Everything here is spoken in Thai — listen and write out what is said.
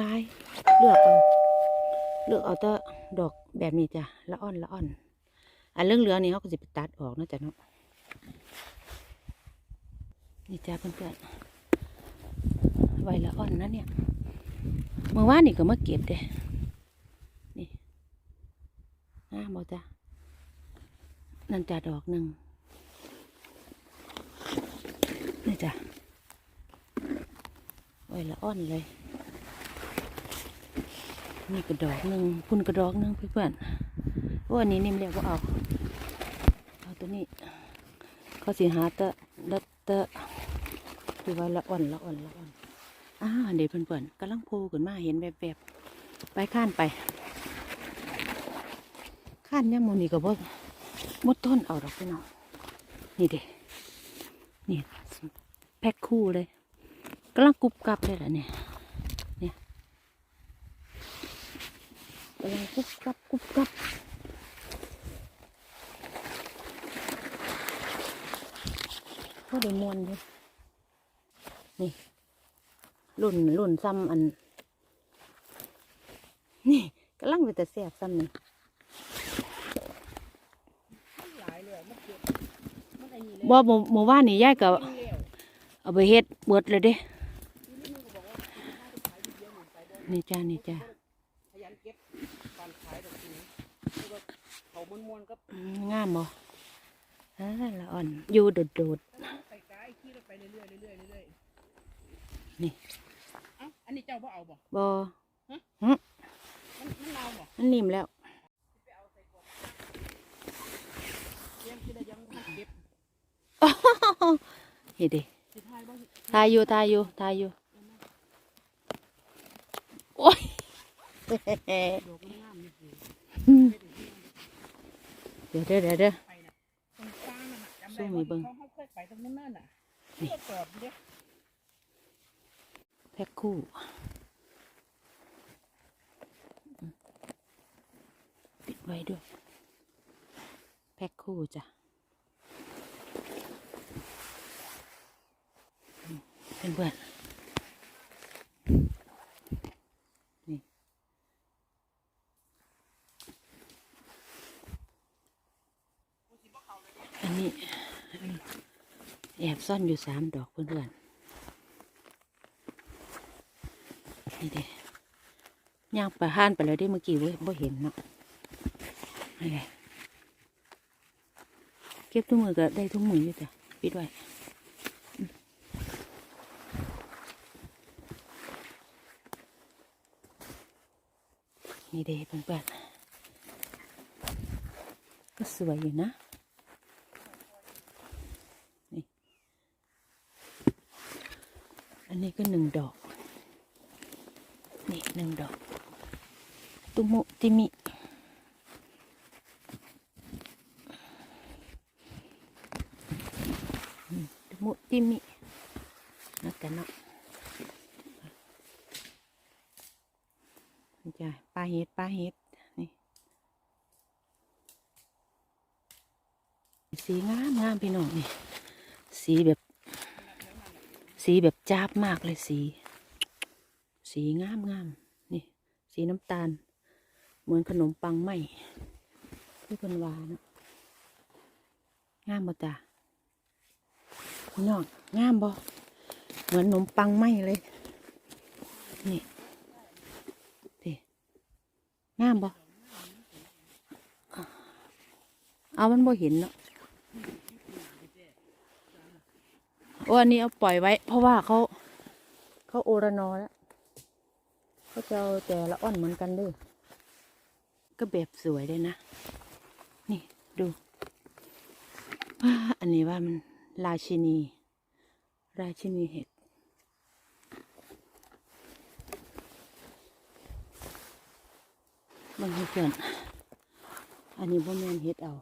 ลายเลือกเอาเลือกเอาแต่ดอกแบบนี้จ้ะละอ่อนละอ่อนอันเรื่องเหลือนี่เขาก็จะไปตัดออกนะจ้ะเนาะนี่จ้าเพื่อนๆไว้ละอ่อนนะเนี่ยเมื่อวานนี่ก็มาเก็บเด้นี่งามบ่จ้ะนั่นจ้ะดอกหนึ่งนี่จ้ะ ไว้ละอ่อนเลย นี่กระดอกหนึ่งพุ่นกระดอกหนึ่งเพื่อนๆว่าอันนี้นิ่มเรียกว่าเอา เอาตัวนี้ เขาสิหาตะละตะคือว่าละอ่อนละอ่อนละอ่อนอ่าเดี๋ยวเพื่อนๆกำลังโผล่ขึ้นมาเห็นแบบแบบๆไปข้านไปข้านเนี่ยามหมูนี่ก็บ่มดต้นเอาดอกพี่น้องนี่เด้นี่แพ็คคู่เลย กำลังกรุบกรับเลยล่ะเนี่ยเนี่ยกำลังกุบกับกุบกับก็ได้มวนอยู่นี่รุ่นรุ่นซ้ำอัน นี่กำลังไปแต่แสบซ้ำนี่หลายเลยมันเก็บมันไอ้นี่เลยบ่หมู่หมู่ว่านนี่ยายก็เลี้ยวเอาไปเฮ็ดเบิดเลยเด้ นึ่งไปเด้อนี่จ้า นี่จ้าขยันเก็บตอนขายดอกนี้คือว่าเขาม้วนๆก็อืมงามบ่อ่าละอ่อน อยู่โดดโดดไปไกลขี่รถไปเรื่อยๆเรื่อยๆเรื่อยนี่ๆเอ้าอันนี้เจ้าบ่เอาบ่ๆบ่มันมันเน่าบ่มันนิ่มแล้วไปเอาใส่กล่องเลี้ยงที่ได้ยังมันเก็บเฮ็ดเด้สิทายบ่ทายอยู่ทายอยู่ทายอยู่ โอ้ยดอกมันงามนี่คือเดี๋ยวเด้อเดี๋ยวเด้อไปน่ะตรงกลางน่ะจำสู้ได้มืว่าอเบิ่งเขาเขาเคยไปตรงนั้นน่ะนี่ที่จอดอยู่เด้แพ็คคู่ปิดไว้ด้วยแพ็คคู่จ้ะอืมเพื่อนๆนี่อั นนี้อันนี้แอบซ่อนอยู่สามดอกเพื่อนๆ นี่เด้ย่างไปห้านไปแล้วได้เมื่อกี้เว้ยบ่เห็นเนาะนี่ไงเก็บทุกมือก็ได้ทุกมืออยู่จ้ะปิดไว้นี่เด้เพื่อนๆก็สวยอยู่นะ อันนี้ก็หนึ่งดอก นี่หนึ่งดอก ตุมุติมิ ตุมุติมินะกันเนาะนี่จ้ะปลาเห็ดปลาเห็ดนี่สีงามงามพี่น้องนี่สีแบบ สีแบบจ้าบมากเลยสี สีงามงามนี่ สีน้ำตาล เหมือนขนมปังไหมที่คนวาเนาะงามบ่จ้ะพี่น้องงามบ่เหมือนขนมปังไหมเลย นี่ดิงามบ่เอามันบ่เห็นเนาะ อ้อันนี้เอาปล่อยไว้ เพราะว่าเขาเขาโอรานอแล้วเขาจะเอาแต่ละอ่อนเหมือนกันเด้วยก็แบบสวยเลยนะ นี่ดูว้าอันนี้ว่ามันราชินี ราชินีเห็ดมันให้เกินอันนี้บ่แม่นเห็ดเอา